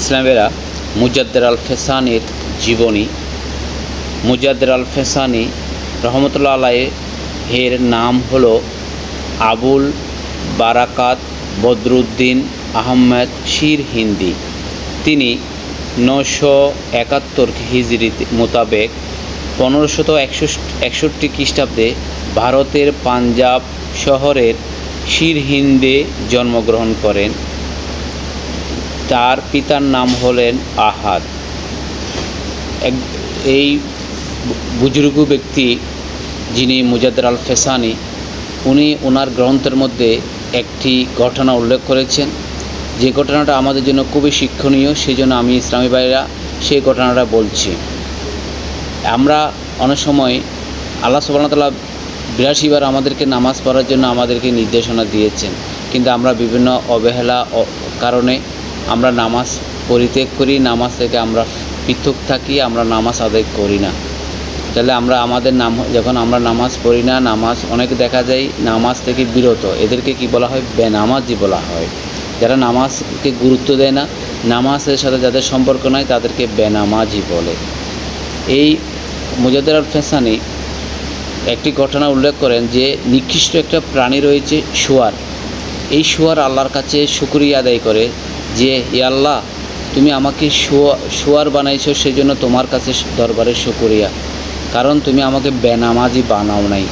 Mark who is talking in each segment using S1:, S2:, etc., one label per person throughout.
S1: ইসলামেরা মুজাদ্দের আল ফেসানির জীবনী, মুজাদ্দের আল ফেসানি রহমতুল্লাহ আলাই এর নাম হলো আবুল বারাকাত বদরুদ্দিন আহমেদ শির হিন্দি। তিনি নশো একাত্তর হিজড়ি মোতাবেক পনেরোশত একষট্টি খ্রিস্টাব্দে ভারতের পাঞ্জাব শহরের শির হিন্দে জন্মগ্রহণ করেন। তার পিতার নাম হলেন আহাদ। এক, এই বুজুর্গ ব্যক্তি যিনি মুজাদ্দার আল ফেসানি উনি ওনার গ্রন্থের মধ্যে একটি ঘটনা উল্লেখ করেছেন। যে ঘটনাটা আমাদের জন্য খুবই শিক্ষণীয় সেই জন্য আমি ইসলামী ভাইরা সেই ঘটনাটা বলছি। আমরা অনেক সময় আল্লাহ সুবাহতাল্লাহ বিরাশিবার আমাদেরকে নামাজ পড়ার জন্য আমাদেরকে নির্দেশনা দিয়েছেন। কিন্তু আমরা বিভিন্ন অবহেলা কারণে আমরা নামাজ পরিত্যাগ করি, নামাজ থেকে আমরা পৃথক থাকি, আমরা নামাজ আদায় করি না। তাহলে আমরা আমাদের নাম যখন আমরা নামাজ পড়ি না, নামাজ অনেক দেখা যায়, নামাজ থেকে বিরত। এদেরকে কি বলা হয়? বেনামাজি বলা হয়। যারা নামাজকে গুরুত্ব দেয় না, নামাজের সাথে যাদের সম্পর্ক নাই, তাদেরকে বেনামাজি বলে। এই মুজাদ্দের ফেসানি একটি ঘটনা উল্লেখ করেন যে, নিকৃষ্ট একটা প্রাণী রয়েছে শুয়ার। এই শোয়ার আল্লাহর কাছে শুক্রিয়া আদায় করে। যে ই আল্লাহ, তুমি আমাকে শুয়া, শুয়ার বানাইছো সেই জন্য তোমার কাছে দরবারে শুক্রিয়া। কারণ তুমি আমাকে বেনামাজি বানাও নাই।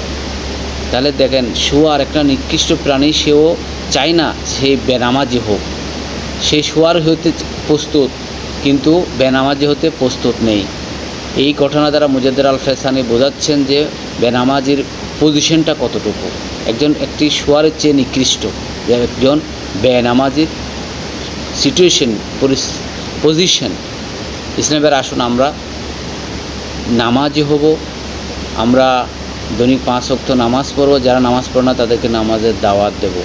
S1: তাহলে দেখেন শুয়ার একটা নিকৃষ্ট প্রাণী, সেও চায় না সে বেনামাজি হোক। সে শোয়ার হতে প্রস্তুত, কিন্তু বেনামাজি হতে প্রস্তুত নেই। এই ঘটনা দ্বারা মুজাদ্দের আল ফেসানি বোঝাচ্ছেন যে, বেনামাজির পজিশনটা কতটুকু। একজন একটি শোয়ারের চেয়ে নিকৃষ্ট একজন বেনামাজির সিচুয়েশন পজিশন ইসলামের আসুন আমরা নামাজে হব, আমরা দৈনিক পাঁচ অক্ত নামাজ পড়ব, যারা নামাজ পড়ে না তাদেরকে নামাজের দাওয়াত দেব।